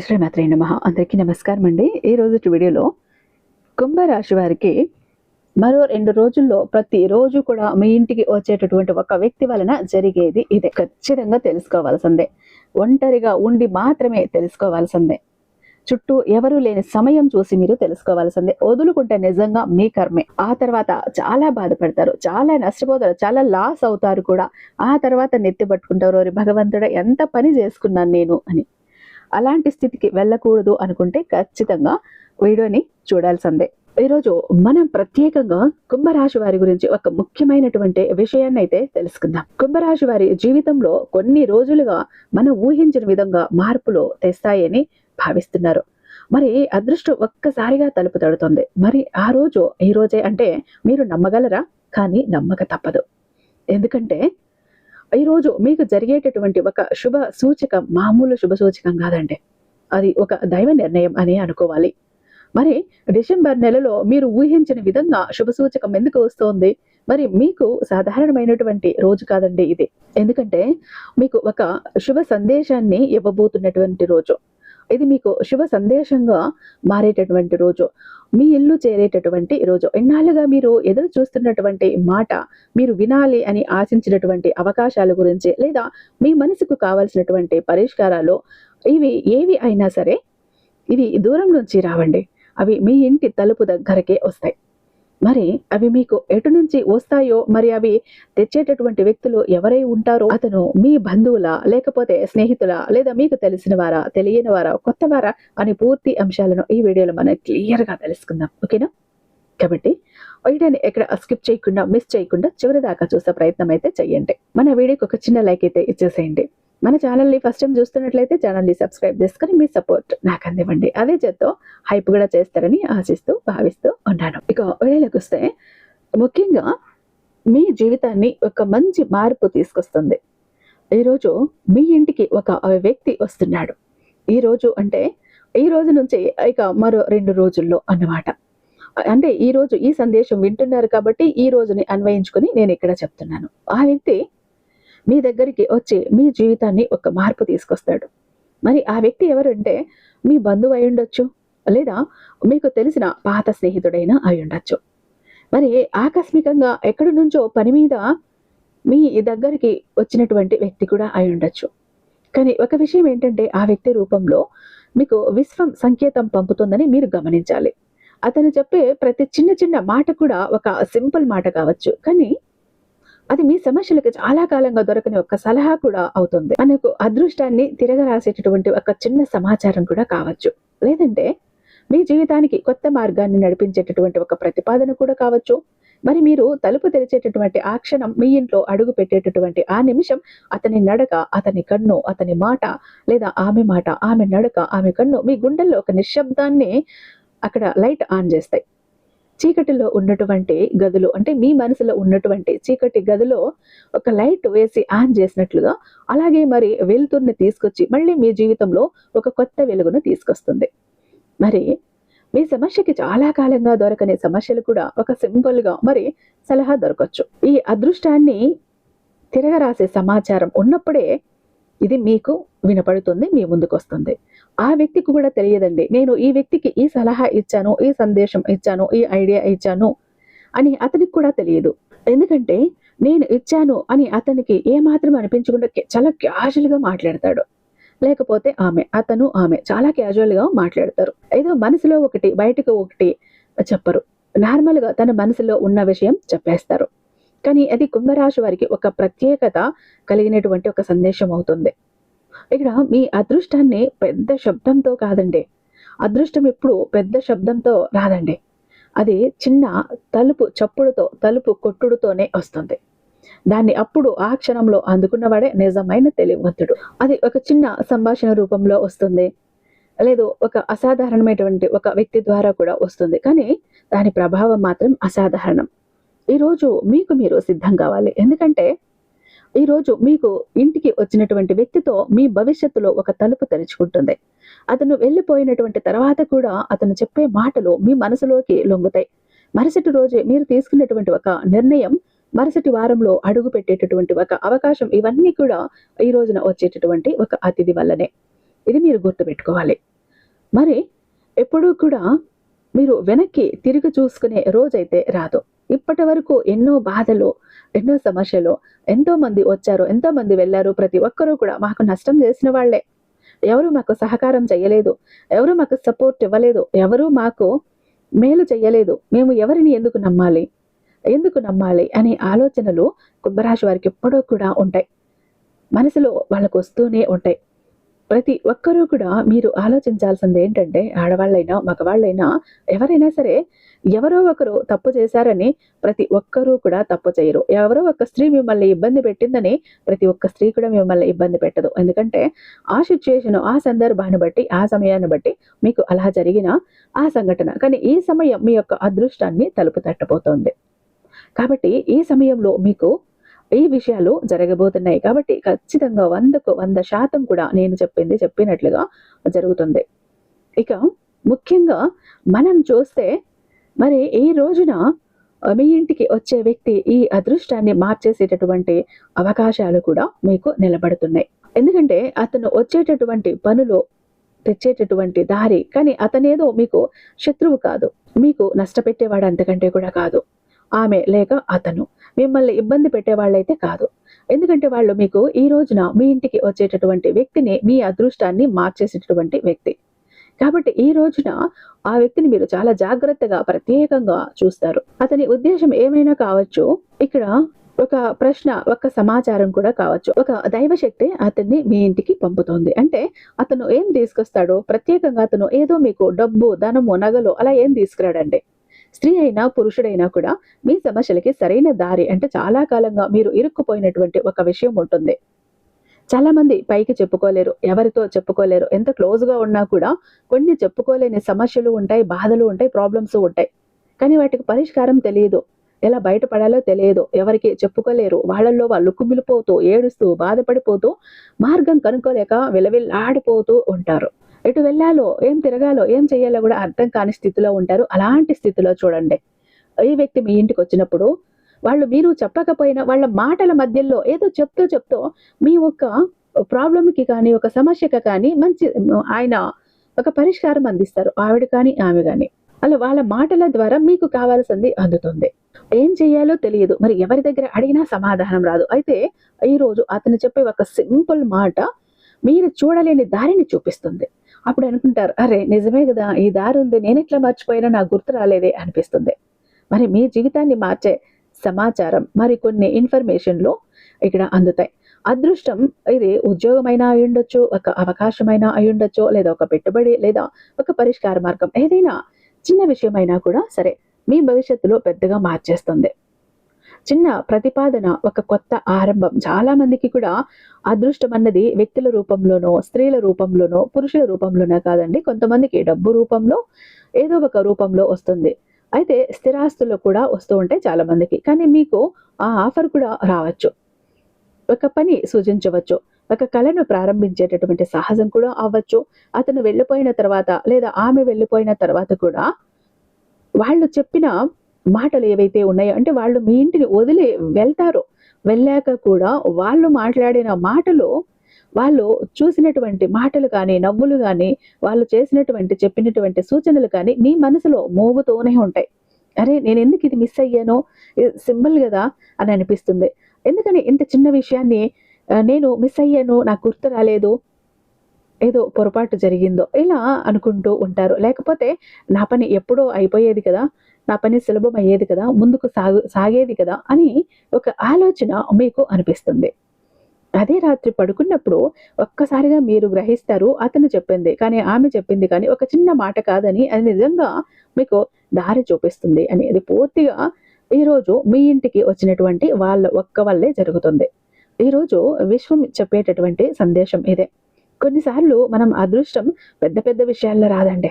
శ్రీమాత్రే నమ. అందరికీ నమస్కారం అండి. ఈ రోజు వీడియోలో కుంభరాశి వారికి మరో రెండు రోజుల్లో ప్రతిరోజు కూడా మీ ఇంటికి వచ్చేటటువంటి ఒక వ్యక్తి వలన జరిగేది ఇదే. ఖచ్చితంగా తెలుసుకోవాల్సిందే. ఒంటరిగా ఉండి మాత్రమే తెలుసుకోవాల్సిందే. చుట్టూ ఎవరూ లేని సమయం చూసి మీరు తెలుసుకోవాల్సిందే. వదులుకుంటే నిజంగా మీ కర్మే. ఆ తర్వాత చాలా బాధపడతారు చాలా నష్టపోతారు చాలా లాస్ అవుతారు కూడా. ఆ తర్వాత నెత్తి పట్టుకుంటారు "ఓరి భగవంతుడా ఎంత పని చేసుకున్నాను నేను అని. అలాంటి స్థితికి వెళ్ళకూడదు అనుకుంటే ఖచ్చితంగా వీడియోని చూడాల్సిందే. ఈరోజు మనం ప్రత్యేకంగా కుంభరాశి వారి గురించి ఒక ముఖ్యమైనటువంటి విషయాన్ని అయితే తెలుసుకుందాం. కుంభరాశి వారి జీవితంలో కొన్ని రోజులుగా మనం ఊహించిన విధంగా మార్పులు తెస్తాయని భావిస్తున్నారు. మరి అదృష్టం ఒక్కసారిగా తలుపు తడుతుంది. మరి ఆ రోజు ఈ రోజే అంటే మీరు నమ్మగలరా? కానీ నమ్మక తప్పదు. ఎందుకంటే ఈరోజు మీకు జరిగేటటువంటి ఒక శుభ సూచకం మామూలు శుభ సూచకం కాదండి. అది ఒక దైవ నిర్ణయం అని అనుకోవాలి. మరి డిసెంబర్ నెలలో మీరు ఊహించిన విధంగా శుభ సూచకం ఎందుకు వస్తోంది? మరి మీకు సాధారణమైనటువంటి రోజు కాదండి ఇది. ఎందుకంటే మీకు ఒక శుభ సందేశాన్ని ఇవ్వబోతున్నటువంటి రోజు. ఇది మీకు శుభ సందేశంగా మారేటటువంటి రోజు. మీ ఇల్లు చేరేటటువంటి రోజు. ఎన్నాళ్ళుగా మీరు ఎదురు చూస్తున్నటువంటి మాట మీరు వినాలి అని ఆశించినటువంటి అవకాశాల గురించి లేదా మీ మనసుకు కావాల్సినటువంటి పరిష్కారాలు ఇవి ఏవి అయినా సరే ఇవి దూరం నుంచి రావండి. అవి మీ ఇంటి తలుపు దగ్గరకే వస్తాయి. మరి అవి మీకు ఎటు నుంచి వస్తాయో మరి అవి తెచ్చేటటువంటి వ్యక్తులు ఎవరై ఉంటారో అతను మీ బంధువుల లేకపోతే స్నేహితుల లేదా మీకు తెలిసిన వారా తెలియని వారా కొత్త వారా అని పూర్తి అంశాలను ఈ వీడియోలో మనం క్లియర్గా తెలుసుకుందాం. ఓకేనా? కాబట్టి వీడియోని ఎక్కడ స్కిప్ చేయకుండా మిస్ చేయకుండా చివరి దాకా చూసే ప్రయత్నం అయితే చేయండి మన వీడియోకి ఒక చిన్న లైక్ అయితే ఇచ్చేసేయండి. మన ఛానల్ని ఫస్ట్ టైం చూస్తున్నట్లయితే ఛానల్ని సబ్స్క్రైబ్ చేసుకొని మీ సపోర్ట్ నాకు అందివ్వండి. అదే చేత్తో హైప్ కూడా చేస్తారని ఆశిస్తూ భావిస్తూ ఉన్నాను. ఇక వీడియోలోకి వస్తే ముఖ్యంగా మీ జీవితాన్ని ఒక మంచి మార్పు తీసుకొస్తుంది. ఈరోజు మీ ఇంటికి ఒక వ్యక్తి వస్తున్నాడు. ఈరోజు అంటే ఈ రోజు నుంచి ఇక మరో రెండు రోజుల్లో అన్నమాట. అంటే ఈరోజు ఈ సందేశం వింటున్నారు కాబట్టి ఈ రోజుని అన్వయించుకొని నేను ఇక్కడ చెప్తున్నాను. ఆ వ్యక్తి మీ దగ్గరికి వచ్చి మీ జీవితాన్ని ఒక మార్పు తీసుకొస్తాడు. మరి ఆ వ్యక్తి ఎవరంటే మీ బంధువు అయి ఉండొచ్చు లేదా మీకు తెలిసిన పాత స్నేహితుడైనా అయి ఉండొచ్చు. మరి ఆకస్మికంగా ఎక్కడి నుంచో పని మీద మీ దగ్గరికి వచ్చినటువంటి వ్యక్తి కూడా అయి ఉండొచ్చు. కానీ ఒక విషయం ఏంటంటే ఆ వ్యక్తి రూపంలో మీకు విశ్వం సంకేతం పంపుతుందని మీరు గమనించాలి. అతను చెప్పే ప్రతి చిన్న చిన్న మాట కూడా ఒక సింపుల్ మాట కావచ్చు. కానీ అది మీ సమస్యలకు చాలా కాలంగా దొరకని ఒక సలహా కూడా అవుతుంది. మనకు అదృష్టాన్ని తిరగరాసేటటువంటి ఒక చిన్న సమాచారం కూడా కావచ్చు. లేదంటే మీ జీవితానికి కొత్త మార్గాన్ని నడిపించేటటువంటి ఒక ప్రతిపాదన కూడా కావచ్చు. మరి మీరు తలుపు తెరిచేటటువంటి ఆ క్షణం మీ ఇంట్లో అడుగు పెట్టేటటువంటి ఆ నిమిషం అతని నడక అతని కన్ను అతని మాట లేదా ఆమె మాట ఆమె నడక ఆమె కన్ను మీ గుండెల్లో ఒక నిశ్శబ్దాన్ని అక్కడ లైట్ ఆన్ చేస్తాయి. చీకటిలో ఉన్నటువంటి గదులు అంటే మీ మనసులో ఉన్నటువంటి చీకటి గదిలో ఒక లైట్ వేసి ఆన్ చేసినట్లుగా అలాగే మరి వెలుతురుని తీసుకొచ్చి మళ్ళీ మీ జీవితంలో ఒక కొత్త వెలుగును తీసుకొస్తుంది. మరి మీ సమస్యకి చాలా కాలంగా దొరకని సమస్యలు కూడా ఒక సింపుల్గా మరి సలహా దొరకచ్చు. ఈ అదృష్టాన్ని తిరగరాసే సమాచారం ఉన్నప్పుడే ఇది మీకు వినపడుతుంది మీ ముందుకు వస్తుంది ఆ వ్యక్తికి కూడా తెలియదండి నేను ఈ వ్యక్తికి ఈ సలహా ఇచ్చాను ఈ సందేశం ఇచ్చాను ఈ ఐడియా ఇచ్చాను అని అతనికి కూడా తెలియదు. ఎందుకంటే నేను ఇచ్చాను అని అతనికి ఏమాత్రం అనిపించకుండా చాలా క్యాజువల్గా మాట్లాడతాడు. లేకపోతే ఆమె అతను ఆమె చాలా క్యాజువల్గా మాట్లాడతారు. ఏదో మనసులో ఒకటి బయటకు ఒకటి చెప్పరు. నార్మల్గా తన మనసులో ఉన్న విషయం చెప్పేస్తారు. కానీ అది కుంభరాశి వారికి ఒక ప్రత్యేకత కలిగినటువంటి ఒక సందేశం అవుతుంది. ఇక్కడ మీ అదృష్టాన్ని పెద్ద శబ్దంతో కాదండి. అదృష్టం ఎప్పుడు పెద్ద శబ్దంతో రాదండి. అది చిన్న తలుపు చప్పుడుతో తలుపు కొట్టుడుతోనే వస్తుంది. దాన్ని అప్పుడు ఆ క్షణంలో అందుకున్నవాడే నిజమైన తెలివివంతుడు. అది ఒక చిన్న సంభాషణ రూపంలో వస్తుంది. లేదు ఒక అసాధారణమైనటువంటి ఒక వ్యక్తి ద్వారా కూడా వస్తుంది. కానీ దాని ప్రభావం మాత్రం అసాధారణం. ఈరోజు మీకు మీరు సిద్ధం కావాలి. ఎందుకంటే ఈరోజు మీకు ఇంటికి వచ్చినటువంటి వ్యక్తితో మీ భవిష్యత్తులో ఒక తలుపు తెరుచుకుంటుంది. అతను వెళ్ళిపోయినటువంటి తర్వాత కూడా అతను చెప్పే మాటలు మీ మనసులోకి లొంగుతాయి. మరుసటి రోజే మీరు తీసుకున్నటువంటి ఒక నిర్ణయం మరుసటి వారంలో అడుగు పెట్టేటటువంటి ఒక అవకాశం ఇవన్నీ కూడా ఈ రోజున వచ్చేటటువంటి ఒక అతిథి వల్లనే. ఇది మీరు గుర్తుపెట్టుకోవాలి మరి ఎప్పుడూ కూడా మీరు వెనక్కి తిరిగి చూసుకునే రోజైతే రాదు. ఇప్పటి వరకు ఎన్నో బాధలు ఎన్నో సమస్యలు ఎంతో మంది వచ్చారు ఎంతో మంది వెళ్ళారు. ప్రతి ఒక్కరూ కూడా మాకు నష్టం చేసిన వాళ్ళే. ఎవరు మాకు సహకారం చేయలేదు ఎవరు మాకు సపోర్ట్ ఇవ్వలేదు ఎవరు మాకు మేలు చేయలేదు మేము ఎవరిని ఎందుకు నమ్మాలి ఎందుకు నమ్మాలి అనే ఆలోచనలు కుంభరాశి వారికి ఎప్పుడూ కూడా ఉంటాయి. మనసులో వాళ్ళకు వస్తూనే ఉంటాయి. ప్రతి ఒక్కరూ కూడా మీరు ఆలోచించాల్సింది ఏంటంటే ఆడవాళ్ళైనా మగవాళ్ళైనా ఎవరైనా సరే ఎవరో ఒకరు తప్పు చేశారని ప్రతి ఒక్కరూ కూడా తప్పు చేయరు. ఎవరో ఒక స్త్రీ మిమ్మల్ని ఇబ్బంది పెట్టిందని ప్రతి ఒక్క స్త్రీ కూడా మిమ్మల్ని ఇబ్బంది పెట్టదు. ఎందుకంటే ఆ సిచ్యుయేషన్ ఆ సందర్భాన్ని బట్టి ఆ సమయాన్ని బట్టి మీకు అలా జరిగిన ఆ సంఘటన. కానీ ఈ సమయం మీ యొక్క అదృష్టాన్ని తలుపు తట్టబోతోంది కాబట్టి ఈ సమయంలో మీకు ఈ విషయాలు జరగబోతున్నాయి కాబట్టి ఖచ్చితంగా వందకు వంద శాతం కూడా నేను చెప్పింది చెప్పినట్లుగా జరుగుతుంది. ఇక ముఖ్యంగా మనం చూస్తే మరి ఈ రోజున మీ ఇంటికి వచ్చే వ్యక్తి ఈ అదృష్టాన్ని మార్చేసేటటువంటి అవకాశాలు కూడా మీకు నిలబడుతున్నాయి. ఎందుకంటే అతను వచ్చేటటువంటి పనులు తెచ్చేటటువంటి దారి కానీ అతనేదో మీకు శత్రువు కాదు మీకు నష్టపెట్టేవాడు అంతకంటే కూడా కాదు. ఆమె లేక అతను. మిమ్మల్ని ఇబ్బంది పెట్టేవాళ్ళైతే కాదు. ఎందుకంటే వాళ్ళు మీకు ఈ రోజున మీ ఇంటికి వచ్చేటటువంటి వ్యక్తిని మీ అదృష్టాన్ని మార్చేసేటటువంటి వ్యక్తి. కాబట్టి ఈ రోజున ఆ వ్యక్తిని మీరు చాలా జాగ్రత్తగా ప్రత్యేకంగా చూస్తారు. అతని ఉద్దేశం ఏమైనా కావచ్చు? ఇక్కడ ఒక ప్రశ్న ఒక సమాచారం కూడా కావచ్చు. ఒక దైవశక్తి అతన్ని మీ ఇంటికి పంపుతోంది. అంటే అతను ఏం తీసుకొస్తాడో ప్రత్యేకంగా అతను ఏదో మీకు డబ్బు ధనము నగలు అలా ఏం తీసుకురాడండి? స్త్రీ అయినా పురుషుడైనా కూడా మీ సమస్యలకి సరైన దారి అంటే చాలా కాలంగా మీరు ఇరుక్కుపోయినటువంటి ఒక విషయం ఉంటుంది. చాలామంది పైకి చెప్పుకోలేరు ఎవరితో చెప్పుకోలేరు ఎంత క్లోజ్గా ఉన్నా కూడా కొన్ని చెప్పుకోలేని సమస్యలు ఉంటాయి బాధలు ఉంటాయి ప్రాబ్లమ్స్ ఉంటాయి. కానీ వాటికి పరిష్కారం తెలియదు. ఎలా బయటపడాలో తెలియదు. ఎవరికి చెప్పుకోలేరు. వాళ్ళల్లో వాళ్ళు కుమిలిపోతూ ఏడుస్తూ బాధపడిపోతూ మార్గం కనుక్కోలేక విలవిల్లాడిపోతూ ఉంటారు. ఎటు వెళ్ళాలో ఏం తిరగాలో ఏం చేయాలో కూడా అర్థం కాని స్థితిలో ఉంటారు. అలాంటి స్థితిలో చూడండి. ఈ వ్యక్తి మీ ఇంటికి వచ్చినప్పుడు వాళ్ళు మీరు చెప్పకపోయినా వాళ్ళ మాటల మధ్యలో ఏదో చెప్తూ చెప్తూ మీ ఒక్క ప్రాబ్లంకి కానీ ఒక సమస్యకి కానీ మంచి ఆయన ఒక పరిష్కారం అందిస్తారు. ఆవిడ కానీ ఆమె కానీ. అలా వాళ్ళ మాటల ద్వారా మీకు కావాల్సింది అందుతుంది. ఏం చేయాలో తెలియదు. మరి ఎవరి దగ్గర అడిగినా సమాధానం రాదు. అయితే ఈ రోజు అతను చెప్పే ఒక సింపుల్ మాట మీరు చూడలేని దారిని చూపిస్తుంది. అప్పుడు అనుకుంటారు అరే నిజమే కదా ఈ దారి ఉంది నేను ఎట్లా మర్చిపోయినా నాకు గుర్తు రాలేదే అనిపిస్తుంది. మరి మీ జీవితాన్ని మార్చే సమాచారం మరి కొన్ని ఇన్ఫర్మేషన్లు ఇక్కడ అందుతాయి. అదృష్టం ఇది ఉద్యోగమైనా అయి ఉండొచ్చు ఒక అవకాశమైనా అయి ఉండొచ్చు లేదా ఒక పెట్టుబడి లేదా ఒక పరిష్కార మార్గం ఏదైనా చిన్న విషయమైనా కూడా సరే మీ భవిష్యత్తులో పెద్దగా మార్చేస్తుంది. చిన్న ప్రతిపాదన ఒక కొత్త ఆరంభం. చాలా మందికి కూడా అదృష్టం అన్నది వ్యక్తుల రూపంలోనో స్త్రీల రూపంలోనో పురుషుల రూపంలోనో కాదండి. కొంతమందికి డబ్బు రూపంలో ఏదో ఒక రూపంలో వస్తుంది. అయితే స్థిరాస్తులు కూడా వస్తూ ఉంటాయి చాలా మందికి. కానీ మీకు ఆ ఆఫర్ కూడా రావచ్చు. ఒక పని సూచించవచ్చు. ఒక కళను ప్రారంభించేటటువంటి సాహసం కూడా అవ్వచ్చు. అతను వెళ్ళిపోయిన తర్వాత లేదా ఆమె వెళ్ళిపోయిన తర్వాత కూడా వాళ్ళు చెప్పిన మాటలు ఏవైతే ఉన్నాయో అంటే వాళ్ళు మీ ఇంటిని వదిలి వెళ్తారో వెళ్ళాక కూడా వాళ్ళు మాట్లాడిన మాటలు వాళ్ళు చూసినటువంటి మాటలు కానీ నవ్వులు కానీ వాళ్ళు చేసినటువంటి చెప్పినటువంటి సూచనలు కానీ మీ మనసులో మోగుతూనే ఉంటాయి. అరే నేను ఎందుకు ఇది మిస్ అయ్యానో? సింబల్ కదా అని అనిపిస్తుంది. ఎందుకని ఇంత చిన్న విషయాన్ని నేను మిస్ అయ్యాను నాకు గుర్తు రాలేదు ఏదో పొరపాటు జరిగిందో ఇలా అనుకుంటూ ఉంటారు. లేకపోతే నా పని ఎప్పుడో అయిపోయేది కదా నా పని సులభం అయ్యేది కదా ముందుకు సాగు సాగేది కదా అని ఒక ఆలోచన మీకు అనిపిస్తుంది. అదే రాత్రి పడుకున్నప్పుడు ఒక్కసారిగా మీరు గ్రహిస్తారు అతను చెప్పింది కానీ ఆమె చెప్పింది కానీ ఒక చిన్న మాట కాదని అది నిజంగా మీకు దారి చూపిస్తుంది అని అది పూర్తిగా ఈరోజు మీ ఇంటికి వచ్చినటువంటి వాళ్ళ ఒక్క వల్లే జరుగుతుంది. ఈరోజు విశ్వం చెప్పేటటువంటి సందేశం ఇదే. కొన్నిసార్లు మనం అదృష్టం పెద్ద పెద్ద విషయాల్లో రాదండి.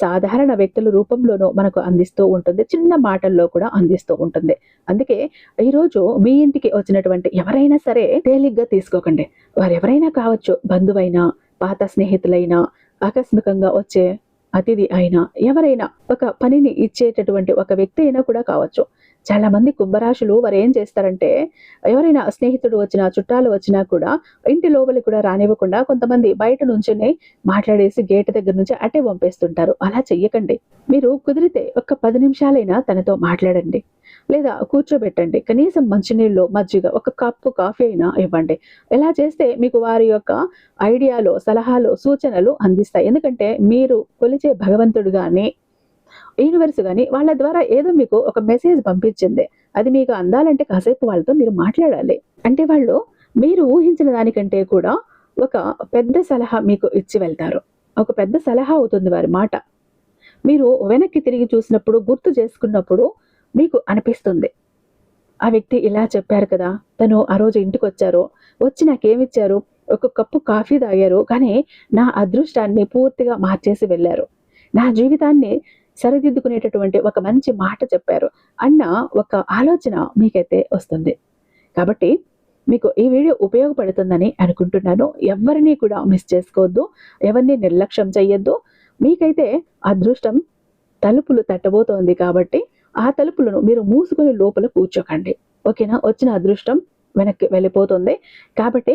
సాధారణ వ్యక్తుల రూపంలోనూ మనకు అందిస్తూ ఉంటుంది. చిన్న మాటల్లో కూడా అందిస్తూ ఉంటుంది. అందుకే ఈరోజు మీ ఇంటికి వచ్చినటువంటి ఎవరైనా సరే తేలిగ్గా తీసుకోకండి. వారు ఎవరైనా కావచ్చు బంధువైనా పాత స్నేహితులైనా ఆకస్మికంగా వచ్చే అతిథి అయినా ఎవరైనా ఒక పనిని ఇచ్చేటటువంటి ఒక వ్యక్తి అయినా కూడా కావచ్చు. చాలా మంది కుంభరాశులు వారు ఏం చేస్తారంటే ఎవరైనా స్నేహితుడు వచ్చినా చుట్టాలు వచ్చినా కూడా ఇంటి లోపలికి కూడా రానివ్వకుండా కొంతమంది బయట నుంచునే మాట్లాడేసి గేట్ దగ్గర నుంచి అటే పంపేస్తుంటారు. అలా చెయ్యకండి. మీరు కుదిరితే ఒక పది నిమిషాలైనా తనతో మాట్లాడండి. లేదా కూర్చోబెట్టండి. కనీసం మంచినీళ్ళు మజ్జిగ ఒక కప్పు కాఫీ అయినా ఇవ్వండి. ఎలా చేస్తే మీకు వారి యొక్క ఐడియాలు సలహాలు సూచనలు అందిస్తాయి. ఎందుకంటే మీరు కొలిచే భగవంతుడు కానీ యూనివర్స్ కానీ వాళ్ళ ద్వారా ఏదో మీకు ఒక మెసేజ్ పంపించింది. అది మీకు అందాలంటే కాసేపు వాళ్ళతో మీరు మాట్లాడాలి. అంటే వాళ్ళు మీరు ఊహించిన దానికంటే కూడా ఒక పెద్ద సలహా మీకు ఇచ్చి వెళ్తారు. ఒక పెద్ద సలహా అవుతుంది వారి మాట. మీరు వెనక్కి తిరిగి చూసినప్పుడు గుర్తు చేసుకున్నప్పుడు మీకు అనిపిస్తుంది. ఆ వ్యక్తి ఇలా చెప్పారు కదా తను ఆ రోజు ఇంటికి వచ్చారు వచ్చి నాకేమిచ్చారు? ఒక కప్పు కాఫీ తాగారు. కానీ నా అదృష్టాన్ని పూర్తిగా మార్చేసి వెళ్ళారు. నా జీవితాన్ని సరిదిద్దుకునేటటువంటి ఒక మంచి మాట చెప్పారు. అన్న ఒక ఆలోచన మీకైతే వస్తుంది. కాబట్టి మీకు ఈ వీడియో ఉపయోగపడుతుందని అనుకుంటున్నాను. ఎవరిని కూడా మిస్ చేసుకోవద్దు. ఎవరిని నిర్లక్ష్యం చేయొద్దు మీకైతే అదృష్టం తలుపులు తట్టబోతోంది కాబట్టి ఆ తలుపులను మీరు మూసుకొని లోపల కూర్చోకండి. ఓకేనా? వచ్చిన అదృష్టం వెనక్కి వెళ్ళిపోతుంది. కాబట్టి